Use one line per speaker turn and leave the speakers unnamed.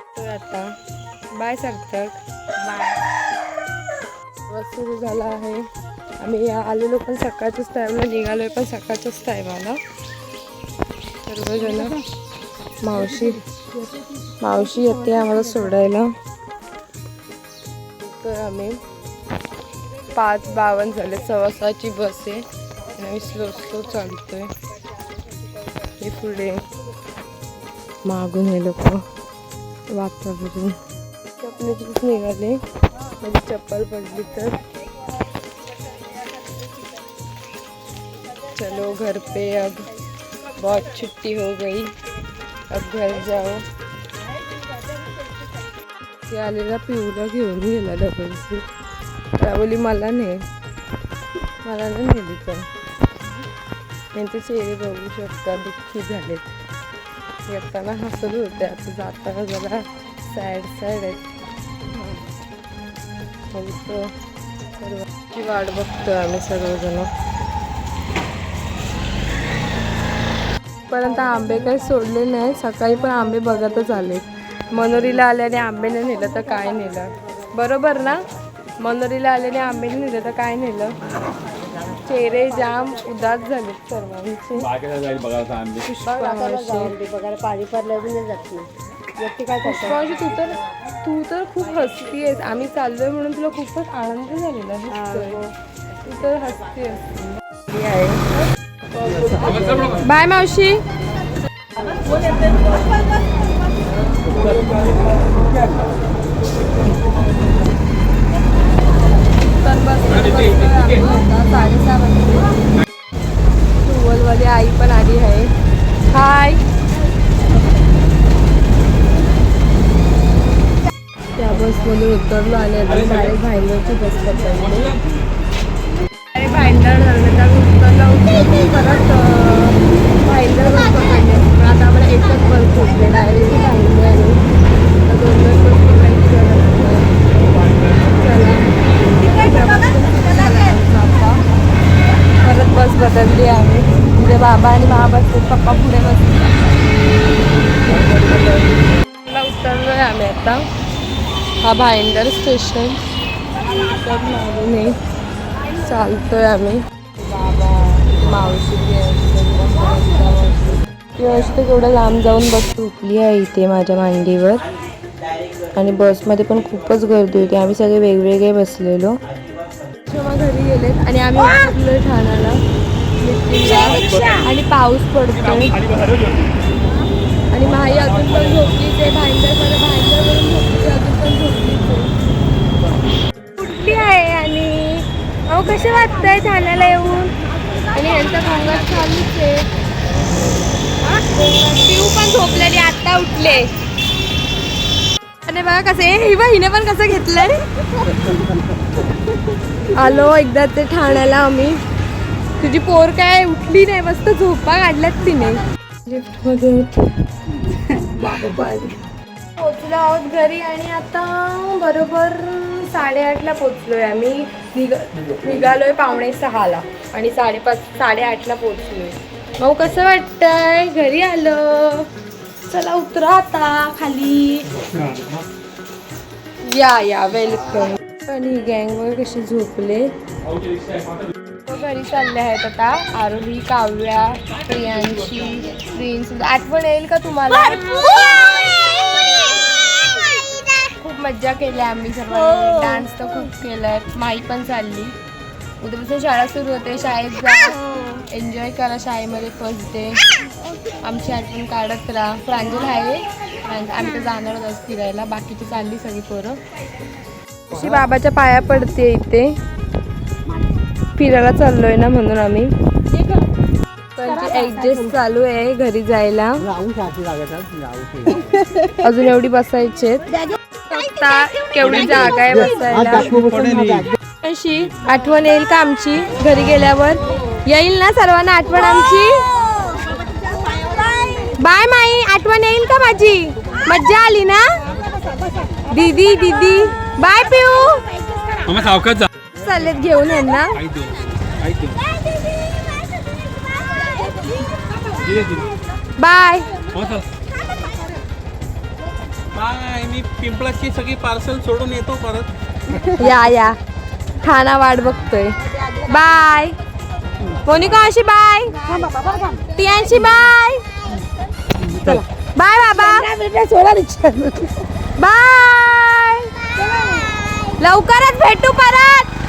तर आता बाय सार्थक बाय सुरू झाला आहे. आम्ही या- आलेलो पण सकाळच्याच टाईमला आहे पण सकाळच्याच टायमाला सर्वजण मावशी मावशी येते आम्हाला सोडायला. तर आम्ही पाच बावन्न झाले सवासाची बस आहे. आणि आम्ही स्लो स्लो चालतोय. हे पुढे मागून हे लोक. वातावरण चपलीतच निघाले. माझी चप्पल पडली तर. चलो घर पे अब. बहुत छुट्टी हो गई. अब घर जाओ. ते आलेला पिऊला घेऊन गेला डबल त्यावेळी मला नाही. मला नाही नेली पण त्यांचे चेहरे बघू शकता दुःखी झालेत. येताना हसत होते आता जाताना जरा सॅड सॅड आहेत बघतो सर्वांची वाट बघतोय आम्ही सर्वजण पर्यंत आंबे काही सोडले नाही. सकाळी पण आंबे बघतच आले. मनोरीला आल्याने आंबेने नेलं तर काय नेलं? बरोबर ना? मनोरीला आल्याने आंबेने नेलं तर काय नेलं? चेहरे जाम उदास झालेत सर्वांचे.
बघायला पाणी पडलं बी नाही जात नाही. व्यक्ती काय करतात
पुष्पावशी तू तर तू तर खूप हसती आहेस. आम्ही चाललोय म्हणून तुला खूपच आनंद झालेला दिसतोय. तू तर हसती असते आहे बाय मावशी. तर बस साडेसहा टुवलवाली आई पण आली आहे हाय त्या बसमध्ये उतरलो आणि आता साडे भाईंदरची बस पकडली अरे भाईंदर झालं तर उतरलो परत अं, भाईंदर बस पकडली पण आता आम्हाला एकच बस भेटले डायरेक्ट भाईंदर आणि आता दोन दोन बस पकडायची गरज नाही. चला झाला आमचा आता. परत बस बदलली आम्ही म्हणजे बाबा आणि महा बसले पप्पा पुढे बसले. ला उतरलोय आम्ही आता. हा भाईंदर स्टेशन आहे. चालतोय आम्ही. बाबा मावशी मावशी तर केवढं लांब जाऊन बस झोपली आहे इथे माझ्या मांडीवर. आणि बसमध्ये पण खूपच गर्दी होती. आम्ही सगळे वेगवेगळे बसलेलो. घरी गेलेत आणि आम्ही ठाण्याला. आणि पाऊस पडतोय. आणि माई अजून पण झोपलीच आहे भाईंदरमध्ये भाईंदर वरून झोपली अजून पण झोपलीच. आहे कुठली आहे आणि अहो कसे वाटतंय ठाण्याला येऊन? आणि यांचा कामगार चालूच आहे. पिऊ पण झोपलेली आता उठले. आणि बघा कसं आहे हिवा हिने पण कसं घेतलंय. आलो एकदा ते ठाण्याला आम्ही. तुझी पोर काय उठली नाही मस्त झोपा काढल्यात तिने. लिफ्टमध्ये पोचलो आहोत घरी आणि आता बरोबर साडेआठला पोचलोय आम्ही. निघ निघालोय पावणे सहाला आणि साडेपाच साडेआठला पोचलोय. भाऊ कसं वाटतंय? घरी आलं. चला उतरा आता खाली. या या वेलकम आणि गँग वगैरे कसे झोपले घरी चालले आहेत आता. आरोही काव्या प्रियांशी प्रिन्स. आठवण येईल का तुम्हाला? खूप मज्जा केली आम्ही सर्वांनी. डान्स तर खूप केलाय. माई पण चालली. उद्यापासून शाळा सुरू होते. शाळेत जा. एन्जॉय करा शाळेमध्ये फर्स्ट डे आमची आठवण काढत राहा. प्रांजल आहे. आम्ही तर जाणार होतो आज फिरायला. बाकीची चालली सगळी पोरं. अशी बाबाच्या पाया पडते इथे. फिरायला चाललोय ना म्हणून आम्ही. ऍडजस्ट चालू आहे घरी जायला. अजून एवढी बसायचे केवढी जागा आहे बसायला. अशी आठवण येईल का आमची? घरी गेल्यावर. येईल ना सर्वांना आठवण आमची? बाय माई आठवण येईल का माझी? मज्जा आली ना? दीदी दीदी. बाय पिऊ.
मग सावकाश
चाललेत घेऊन यांना. बाय.
बाय मी पिंपळाची सगळी पार्सल सोडून येतो परत.
या या. ठाणा वाट बघतोय. बाय. मोनिका अशी बाय. टियांशी बाय. बाय बाबा.
सोडा
बाय. लवकरच भेटू परत.